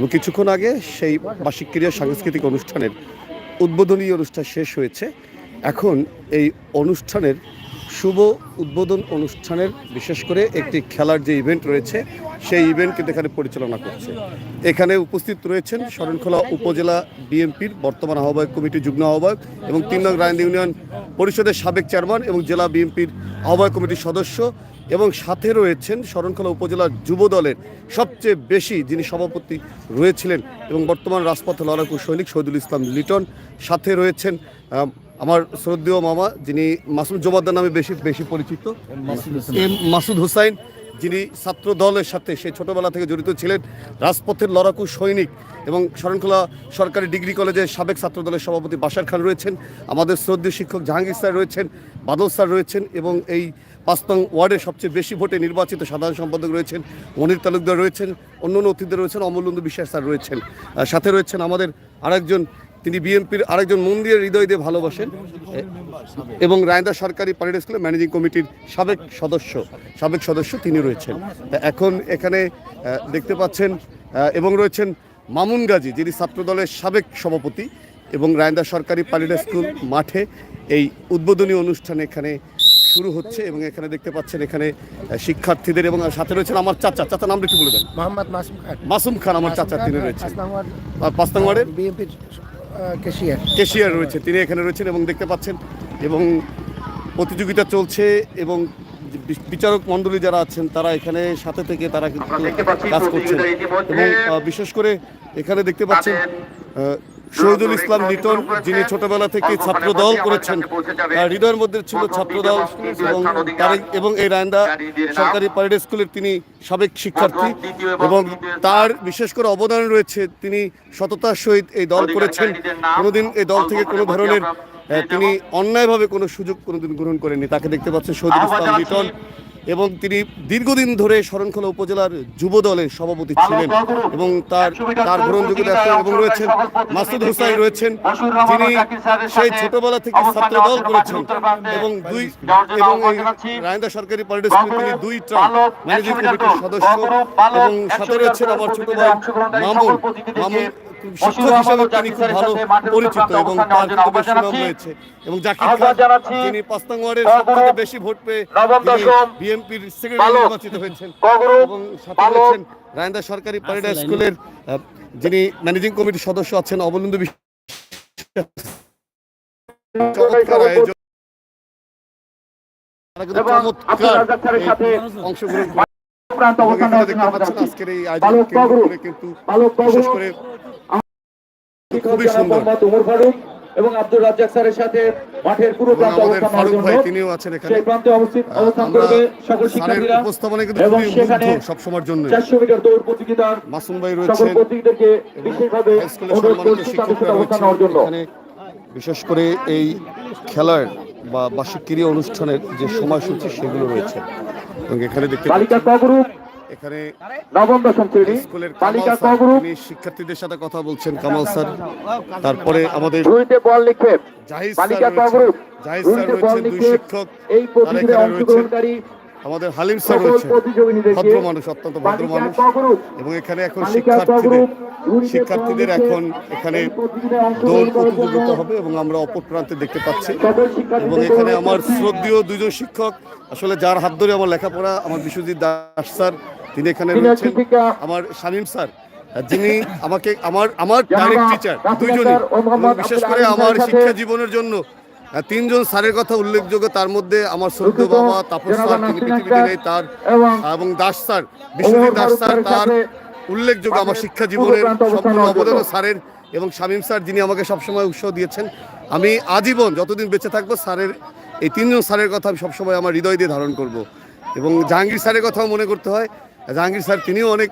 এবং কিছুক্ষণ আগে সেই বার্ষিক ক্রীড়া সাংস্কৃতিক অনুষ্ঠানের উদ্বোধনী অনুষ্ঠান শেষ হয়েছে। এখন এই অনুষ্ঠানের শুভ উদ্বোধন অনুষ্ঠানের বিশেষ করে একটি খেলার যে ইভেন্ট রয়েছে, সেই ইভেন্ট কিন্তু এখানে পরিচালনা করছে। এখানে উপস্থিত রয়েছেন শরণখোলা উপজেলা বিএনপির বর্তমান আহ্বায়ক কমিটির যুগ্ম আহ্বায়ক এবং তিন নং ইউনিয়ন পরিষদের সাবেক চেয়ারম্যান এবং জেলা বিএনপির আহ্বায়ক কমিটির সদস্য এবং সাথে রয়েছেন শরণখোলা উপজেলার যুব দলের সবচেয়ে বেশি যিনি সভাপতি রয়েছিলেন এবং বর্তমান রাজপথে লড়াকু সৈনিক শহীদুল ইসলাম লিটন। সাথে রয়েছেন আমার শ্রদ্ধেয় মামা যিনি মাসুদ জোবাদ্দার নামে বেশি বেশি পরিচিত মাসুদ হুসাইন যিনি ছাত্র দলের সাথে সেই ছোটবেলা থেকে জড়িত ছিলেন, রাজপথের লড়াকু সৈনিক এবং শরণখোলা সরকারি ডিগ্রি কলেজের সাবেক ছাত্র দলের সভাপতি বাসার খান রয়েছেন, আমাদের শ্রদ্ধেয় শিক্ষক জাহাঙ্গীর স্যার রয়েছেন, বাদল স্যার রয়েছেন এবং এই পাঁচতং ওয়ার্ডের সবচেয়ে বেশি ভোটে নির্বাচিত সাধারণ সম্পাদক রয়েছেন, মনির তালুকদার রয়েছেন অন্য অন্য অতিথিদের রয়েছেন অমূল্যন্দু বিশ্বাস স্যার রয়েছেন। সাথে রয়েছেন আমাদের আরেকজন তিনি বিএনপির আরেকজন মন্দিরের হৃদয় দিয়ে ভালোবাসেন এবং রায়দা সরকারি প্যারেড স্কুলের ম্যানেজিং কমিটির সাবেক সদস্য সাবেক সদস্য তিনি রয়েছেন। এখন এখানে দেখতে পাচ্ছেন এবং রয়েছেন মামুন গাজী যিনি ছাত্রদলের সাবেক সভাপতি এবং রায়দা সরকারি প্যারেড স্কুল মাঠে এই উদ্বোধনী অনুষ্ঠান এখানে শুরু হচ্ছে এবং এখানে দেখতে পাচ্ছেন এখানে শিক্ষার্থীদের এবং সাথে রয়েছেন আমার চাচা। চাচা নামটা একটু বলে দেন। মোহাম্মদ মাসুম খান। মাসুম খান আমার চাচা তিনি রয়েছেন। পাঁচ নং ওয়ার্ডের? বিএনপির কেশিয়ার ক্যাশিয়ার রয়েছে তিনি এখানে রয়েছেন এবং দেখতে পাচ্ছেন এবং প্রতিযোগিতা চলছে এবং বি- বিচারক মণ্ডলী যারা আছেন তারা এখানে সাথে থেকে তারা কিন্তু কাজ করছেন। এবং আহ, বিশেষ করে এখানে দেখতে পাচ্ছেন আহ, শহীদুল ইসলাম লিটন যিনি ছোটবেলা থেকে ছাত্র দল করেছেন হৃদয়ের মধ্যে ছিল ছাত্র দল এবং তার এবং এই রায়ন্দা সরকারি প্যারেড স্কুলের তিনি সাবেক শিক্ষার্থী এবং তার বিশেষ করে অবদান রয়েছে তিনি সততার সহিত এই দল করেছেন। কোনোদিন এই দল থেকে কোনো ধরনের তিনি অন্যায়ভাবে কোনো সুযোগ কোনোদিন গ্রহণ করেননি। তাকে দেখতে পাচ্ছেন শহীদুল ইসলাম লিটন। এবং তিনি দীর্ঘদিন ধরে শরণখোলা উপজেলার যুব দলের সভাপতি ছিলেন এবং তার তার গ্রহণযোগ্যতা আছে এবং রয়েছেন মাসুদ হুসাইন রয়েছেন। যিনি সেই ছোটবেলা থেকে ছাত্র দল করেছেন। এবং দুই এবং এই রায়ন্দা সরকারি স্কুলে তিনি দুই ট্রাম ম্যানেজিং কমিটির সদস্য এবং সাথে রয়েছেন আমার ছোট ভাই মামুন। মামুন শিক্ষক হিসাবে তিনি খুব ভালো পরিচিত এবং তার কিন্তু বেশ সুনাম রয়েছে এবং জাকির খান যিনি পাঁচতাং ওয়ার্ডের সবথেকে বেশি ভোট পেয়ে বিএনপির সেক্রেটারি নির্বাচিত হয়েছেন এবং সাথে রয়েছেন রায়ন্দা সরকারি প্যারেড স্কুলের যিনি ম্যানেজিং কমিটির সদস্য আছেন অবলন্দ বিশ্বাস চমৎকার আয়োজন। অংশগ্রহণ আজকের এই আয়োজন কিন্তু বিশেষ করে খুবই খুবই সুন্দর। উমর ফারুক এবং আব্দুল রাজ্জাক স্যারের সাথে মাঠের পুরো প্রান্ত অবস্থান ফারুক ভাই তিনিও আছেন এখানে। সেই প্রান্তে অবস্থিত অবস্থান করবে সকল শিক্ষার্থীরা। উপস্থাপনায় কিন্তু খুবই সেখানে মুগ্ধ সবসময়ের জন্য। চারশো মিটার দৌড় প্রতিযোগিতার মাসুম ভাই সকল প্রতিযোগীদেরকে বিশেষভাবে অনুরোধ করছি শিক্ষকরা অবস্থান রয়েছেন এখানে। বিশেষ করে এই খেলার বা বার্ষিক ক্রীড়া অনুষ্ঠানের যে সময়সূচি সেগুলো রয়েছে। এবং এখানে দেখতে বালিকা ক গ্রুপ এখানে নবম দশম শ্রেণি বালিকা ক স্যার গ্রুপ তিনি শিক্ষার্থীদের সাথে কথা বলছেন কামাল স্যার। তারপরে আমাদের রুইতে বল নিক্ষেপ বালিকা ক জাহিদ স্যার রুইতে বল নিক্ষেপ শিক্ষক এই প্রতিযোগিতায় অংশগ্রহণকারী আমাদের হালিম স্যার রয়েছেন ভদ্র মানুষ অত্যন্ত ভদ্র মানুষ। এবং এখানে এখন শিক্ষার্থীদের শিক্ষার্থীদের এখন এখানে দৌড় প্রতিযোগিতা হবে এবং আমরা অপর প্রান্তে দেখতে পাচ্ছি। এবং এখানে আমার শ্রদ্ধেয় দুজন শিক্ষক আসলে যার হাত ধরে আমার লেখাপড়া আমার বিশ্বজিৎ দাস স্যার তিনি এখানে রয়েছেন। আমার শামীম স্যার যিনি আমাকে আমার আমার ডাইরেক্ট টিচার দুইজনই। বিশেষ করে আমার শিক্ষা জীবনের জন্য তিনজন স্যারের কথা উল্লেখযোগ্য। তার মধ্যে আমার শ্রদ্ধ বাবা তাপস স্যার তিনি পৃথিবীতে নেই তার এবং এবং দাস স্যার বিশ্বজিৎ দাস স্যার তার উল্লেখযোগ্য আমার শিক্ষা জীবনের সম্পূর্ণ অবদান স্যারের এবং শামীম স্যার যিনি আমাকে সবসময় উৎসাহ দিয়েছেন। আমি আজীবন যতদিন বেঁচে থাকব স্যারের এই তিনজন স্যারের কথা আমি সবসময় আমার হৃদয় দিয়ে ধারণ করব। এবং জাহাঙ্গীর স্যারের কথাও মনে করতে হয় জাহাঙ্গীর স্যার, তিনিও অনেক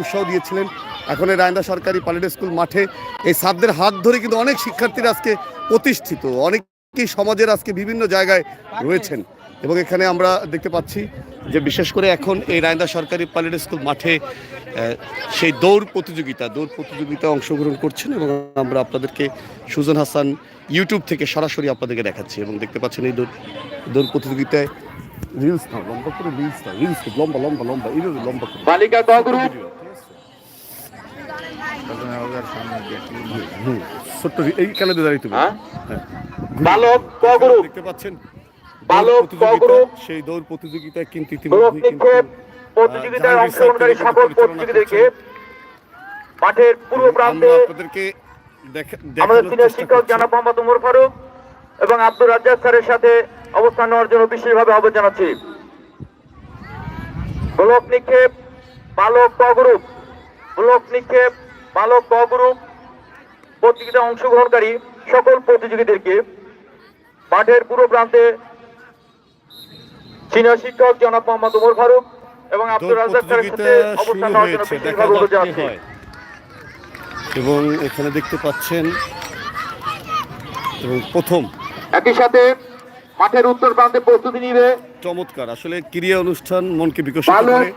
উৎসাহ দিয়েছিলেন। এখন এই রায়ন্দা সরকারি পালিড স্কুল মাঠে এই স্যারদের হাত ধরে কিন্তু অনেক শিক্ষার্থীরা আজকে প্রতিষ্ঠিত। অনেকেই সমাজের আজকে বিভিন্ন জায়গায় রয়েছেন। এবং এখানে আমরা দেখতে পাচ্ছি যে বিশেষ করে এখন এই রায়ন্দা সরকারি পালিড স্কুল মাঠে সেই দৌড় প্রতিযোগিতা, দৌড় প্রতিযোগিতায় অংশগ্রহণ করছেন এবং আমরা আপনাদেরকে সুজন হাসান ইউটিউব থেকে সরাসরি আপনাদেরকে দেখাচ্ছি এবং দেখতে পাচ্ছেন এই দৌড় দৌড় প্রতিযোগিতায় রিলস না লম্বা করে রিলস না রিলস লম্বা লম্বা লম্বা এইভাবে লম্বা করে বালিকা ক গ্রুপ ছোট্ট এই দাঁড়িয়ে তুমি। বালক ক গ্রুপ দেখতে পাচ্ছেন বালক দৌড় ক গ্রুপ। সেই দৌড় প্রতিযোগিতায় কিন্তু ইতিমধ্যে প্রতিযোগিতায় অংশগ্রহণকারী সকল প্রতিযোগীদেরকে। মাঠের পূর্ব প্রান্তে আপনাদেরকে আমাদের সিনিয়র শিক্ষক। মোহাম্মদ উমর ফারুক এবং আব্দুর রাজ্জাক স্যারের সাথে অবস্থান নেওয়ার জন্য বিশেষভাবে আহ্বান জানাচ্ছি। ব্লক নিক্ষেপ বালক ক গ্রুপ। ব্লক নিক্ষেপ বালক ক গ্রুপ। প্রতিযোগিতায় অংশগ্রহণকারী সকল প্রতিযোগীদেরকে মাঠের পূর্ব প্রান্তে সিনিয়র শিক্ষক জনাব মোহাম্মদ উমর ফারুক এবং আব্দুল দৌড় রাজ্জাক স্যারের সাথে অবস্থান নেওয়ার জন্য বিশেষভাবে অনুরোধ জানাচ্ছি। এবং এখানে দেখতে পাচ্ছেন এবং প্রথম। একই সাথে মাঠের উত্তর প্রান্তে প্রস্তুতি নিবে। চমৎকার। আসলে ক্রীড়া অনুষ্ঠান মনকে বিকশিত করে।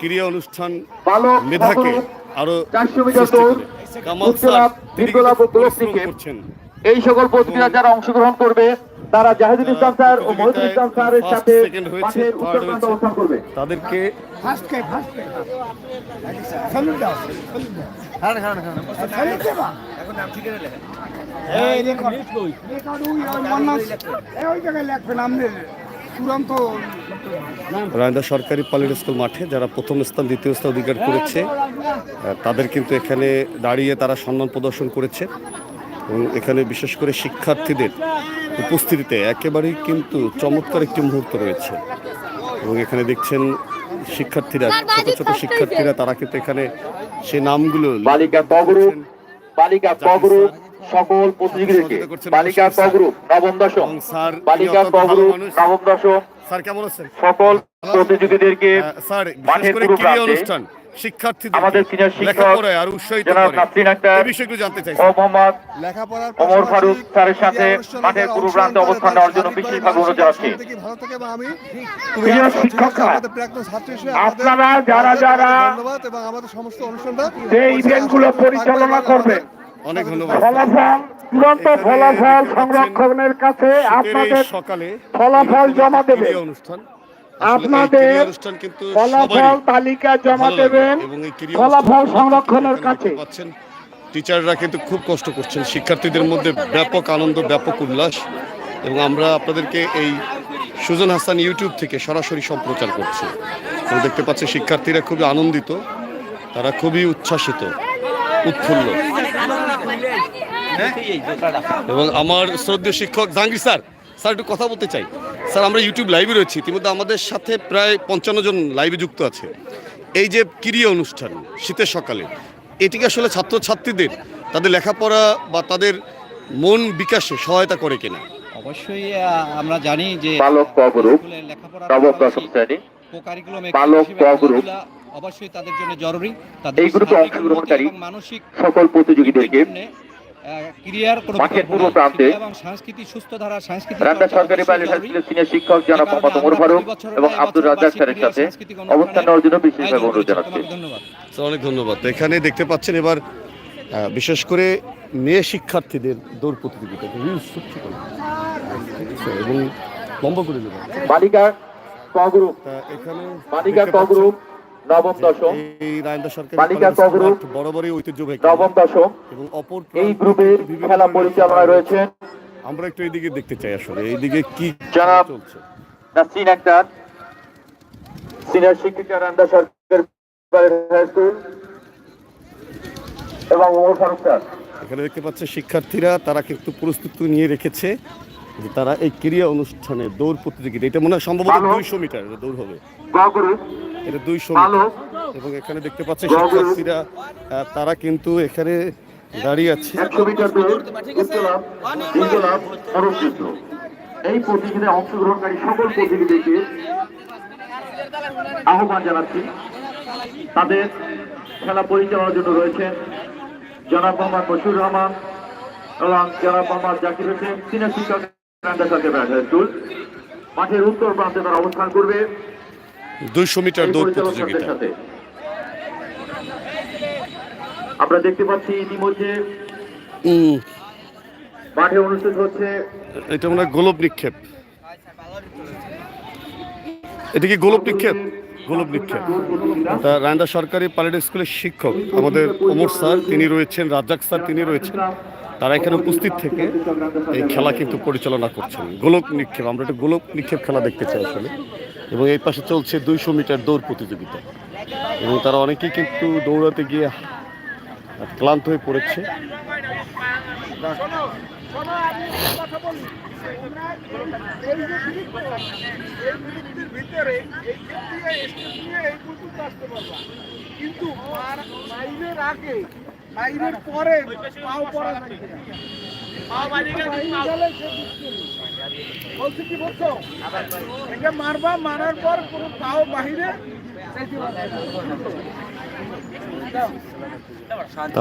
ক্রীড়া অনুষ্ঠান মেধাকে আরও। কামাল স্যার তিনি। করছেন। এই সকল প্রতিযোগিতা যারা অংশগ্রহণ করবে তারা জাহিদুল ইসলাম স্যার ও মহিদুল ইসলাম স্যারের সাথে মাঠের উত্তর প্রান্তে অবস্থান করবে। তাদেরকে ফার্স্ট কে ফার্স্ট কে কে বা এখন নাম এই রেকর্ড। রেকর্ড ওই এই ওই জায়গায় লিখবেন আমনে চূড়ান্ত রায়দা সরকারি পাবলিক স্কুল মাঠে যারা প্রথম স্থান দ্বিতীয় স্থান অধিকার করেছে তাদের কিন্তু এখানে দাঁড়িয়ে তারা সম্মান প্রদর্শন করেছে। এবং এখানে বিশেষ করে শিক্ষার্থীদের উপস্থিতিতে একেবারেই কিন্তু চমৎকার একটি মুহূর্ত রয়েছে। এবং এখানে দেখছেন শিক্ষার্থীরা ছোট ছোট শিক্ষার্থীরা তারা কিন্তু এখানে সে নামগুলো বালিকা ক বালিকা ক সকল প্রতিযোগীদেরকে। বালিকা ক নবম দশম স্যার বালিকা তিনি ক অত্যন্ত ভালো গ্রুপ মানুষ। নবম দশম স্যার কেমন আছেন? সকল প্রতিযোগীদেরকে স্যার বিশেষ করে কি অনুষ্ঠান। শিক্ষার্থীদের আমাদের senior শিক্ষক লেখাপড়ায় আর উৎসাহিত করে। নাসরিন আক্তার এই বিষয়গুলো জানতে চাই ও মোহাম্মদ লেখাপড়ার ওমর ফারুক স্যারের সাথে মাঠের পূর্ব প্রান্তে অবস্থান নেওয়ার জন্য বিশেষভাবে অনুরোধ জানাচ্ছি। ভালো থেকে বা আমি প্রিয় শিক্ষকরা, আমাদের প্রাক্তন ছাত্র হিসেবে আপনারা যারা যারা ধন্যবাদ এবং আমাদের সমস্ত অনুষ্ঠানটা যে ইভেন্টগুলো পরিচালনা করবে। অনেক ধন্যবাদ ফলাফল চূড়ান্ত ফলাফল সংরক্ষণের কাছে আপনাদের সকালে ফলাফল জমা দেবে। অনুষ্ঠান। আপনাদের ক্রীড়া অনুষ্ঠান কিন্তু ফলাফল তালিকা জমা দেবেন। ফলাফল সংরক্ষণের কাছে। টিচাররা কিন্তু খুব কষ্ট করছেন। শিক্ষার্থীদের মধ্যে ব্যাপক আনন্দ ব্যাপক উল্লাস এবং আমরা আপনাদেরকে এই সুজন হাসান ইউটিউব থেকে সরাসরি সম্প্রচার করছি। এবং দেখতে পাচ্ছি শিক্ষার্থীরা খুবই আনন্দিত তারা খুবই উচ্ছ্বাসিত উৎফুল্ল। এবং আমার শ্রদ্ধেয় শিক্ষক জাহাঙ্গীর স্যার স্যার একটু কথা বলতে চাই। স্যার আমরা ইউটিউব লাইভে রয়েছি ইতিমধ্যে আমাদের সাথে প্রায় পঞ্চান্ন জন লাইভে যুক্ত আছে। এই যে ক্রীড়া অনুষ্ঠান শীতের সকালে এটিকে আসলে ছাত্রছাত্রীদের তাদের লেখাপড়া বা তাদের মন বিকাশে সহায়তা করে কিনা? অবশ্যই আমরা জানি যে বালক ক গ্রুপ নবম দশম শ্রেণি বালক ক গ্রুপ। অবশ্যই তাদের জন্য জরুরি। এই গ্রুপে অংশগ্রহণকারী মানসিক সকল প্রতিযোগীদেরকে ক্রিয়ার পূর্ব প্রান্তে ক্রিয়া সুস্থ ধারা সাংস্কৃতিক রামদা সরকারি অবশ্যই বালিকা সিনিয়র শিক্ষক জনাব মোহাম্মদ ওমর ফারুক এবং আব্দুর রাজ্জাক স্যারের সাথে অবস্থান নেওয়ার জন্য বিশেষভাবে অনুরোধ জানাচ্ছি। ধন্যবাদ। অনেক ধন্যবাদ। এখানে দেখতে পাচ্ছেন এবার বিশেষ করে মেয়ে শিক্ষার্থীদের দৌড় প্রতিযোগিতা। এবং লম্বা করে দেবেন বালিকা ক গ্রুপ। এখানে বালিকা ক গ্রুপ। নবম দশম। এই রায়ন্দা সরকার বালিকা ক গ্রুপ, বরাবরই ঐতিহ্যবাহী। নবম দশম। এবং অপর এই গ্রুপের খেলা পরিচালনায় রয়েছেন আমরা একটু এইদিকে দেখতে চাই আসলে এইদিকে কি জনাব- আক্তার সিনিয়র শিক্ষিকা রান্দা সরকারি এবং ওমর ফারুক স্যার। এখানে দেখতে পাচ্ছে শিক্ষার্থীরা তারা কিন্তু প্রস্তুতি নিয়ে রেখেছে। যে তারা এই ক্রীড়া অনুষ্ঠানে দৌড় প্রতিযোগিতা এটা মনে হয় সম্ভবত। দুইশো মিটার দৌড় হবে। এটা দুইশো ভালো। এবং এখানে দেখতে পাচ্ছে। শিক্ষার্থীরা তারা কিন্তু এখানে দাঁড়িয়ে আছে। মিটার এই প্রতিযোগিতায় অংশগ্রহণকারী সকল প্রতিযোগীদেরকে আহ্বান জানাচ্ছি। তাদের খেলা পরিচালনার জন্য রয়েছেন জনাব মোহাম্মদ মশিউর রহমান এবং জনাব মোহাম্মদ জাকির হোসেন। সিনিয়র শিক্ষক মাঠের উত্তর প্রান্তে তারা অবস্থান করবে দুইশো মিটার দৌড় প্রতিযোগিতা। আমরা দেখতে পাচ্ছি ইতিমধ্যে মাঠে অনুষ্ঠিত হচ্ছে এটা মনে হয় গোলপ নিক্ষেপ। এটা কি গোলপ নিক্ষেপ? গোলক নিক্ষেপ। রায়ন্দা সরকারি পাইলট স্কুলের শিক্ষক আমাদের অমর স্যার তিনি রয়েছেন রাজ্জাক স্যার তিনি রয়েছেন। তারা এখানে উপস্থিত থেকে এই খেলা কিন্তু পরিচালনা করছেন। গোলক নিক্ষেপ, আমরা একটা গোলক নিক্ষেপ খেলা দেখতে চাই আসলে। এবং এই পাশে চলছে দুইশো মিটার দৌড় প্রতিযোগিতা। এবং তারা অনেকেই কিন্তু দৌড়াতে গিয়ে ক্লান্ত হয়ে পড়েছে। কিন্তু মাইরের পরে পাও পড়া বলছি কি বলছো? একে মারবা মারার পর কোনো পাও বাহিরে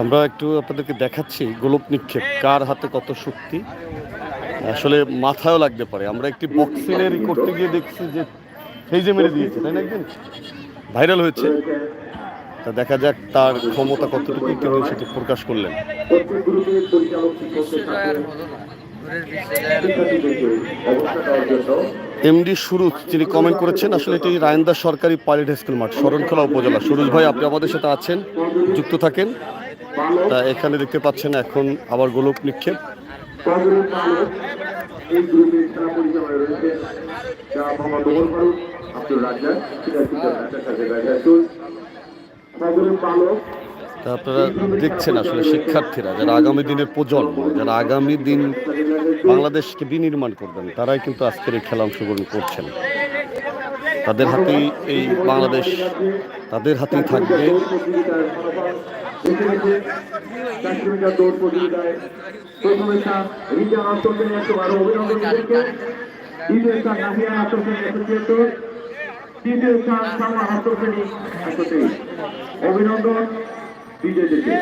আমরা একটু আপনাদেরকে দেখাচ্ছি গোলক নিক্ষেপ কার হাতে কত শক্তি। আসলে মাথায়ও লাগতে পারে। আমরা একটি বক্সিংয়ের করতে গিয়ে দেখছি যে যে মেরে দিয়েছে তাই না একদিন? ভাইরাল হয়েছে। তা দেখা যাক তার ক্ষমতা কতটুকু তিনি সেটি প্রকাশ করলেন। এমডি সুরুজ যিনি কমেন্ট করেছেন, আসলে এটি রায়ন্দা সরকারি পাইলট স্কুল মাঠ, শরণখোলা উপজেলা। সুরুজ ভাই, আপনি আমাদের সাথে আছেন, যুক্ত থাকেন। তা এখানে দেখতে পাচ্ছেন, এখন আবার গোলক নিক্ষেপ। তা আপনারা দেখছেন আসলে শিক্ষার্থীরা যারা আগামী দিনের প্রজন্ম যারা আগামী দিন বাংলাদেশকে বিনির্মাণ করবেন তারাই কিন্তু আজকের এই খেলা অংশগ্রহণ করছেন। তাদের হাতেই এই বাংলাদেশ তাদের হাতেই থাকবে। প্রথম তৃতীয় স্থান সামা আশ্রমে একশো তেইশ। অভিনন্দন বিজয়ীদেরকে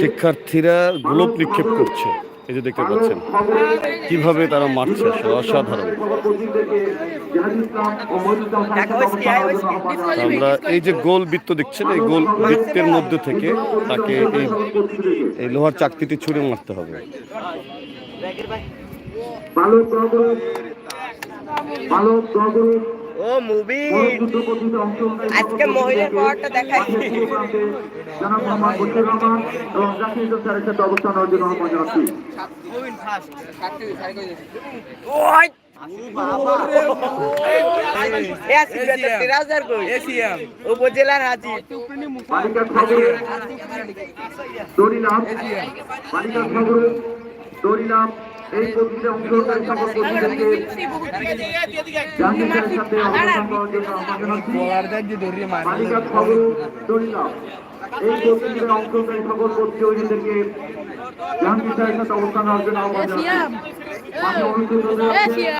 শিক্ষার্থীরা গোলক নিক্ষেপ করছে। এই যে দেখতে পাচ্ছেন কীভাবে তারা মারছে অসাধারণ আমরা এই যে গোল বৃত্ত দেখছেন এই গোল বৃত্তের মধ্যে থেকে তাকে এই এই লোহার চাকতিটি ছুঁড়ে মারতে হবে ও মুভি। আজকে মহিলার পাওয়ারটা দেখাই। জনাব মোহাম্মদ বশির রহমান এবং জাকির স্যারের সাথে অবস্থান নেওয়ার জন্য জানাচ্ছি ওই উপজেলার হাজি। দরিলাম দরিলাম এই প্রতিযোগিতায় অংশগ্রহণকারী সকল কবিদেরকে জাহাঙ্গীর স্যারের সাথে অবদান করার জন্য আহ্বান জানাচ্ছি বালিকা খবর দরিলাম এই প্রতিযোগিতায় অংশগ্রহণকারী সকল প্রতিযোগীদেরকে জাহাঙ্গীর সাথে অবস্থান নেওয়ার জন্য আহ্বান জানাচ্ছি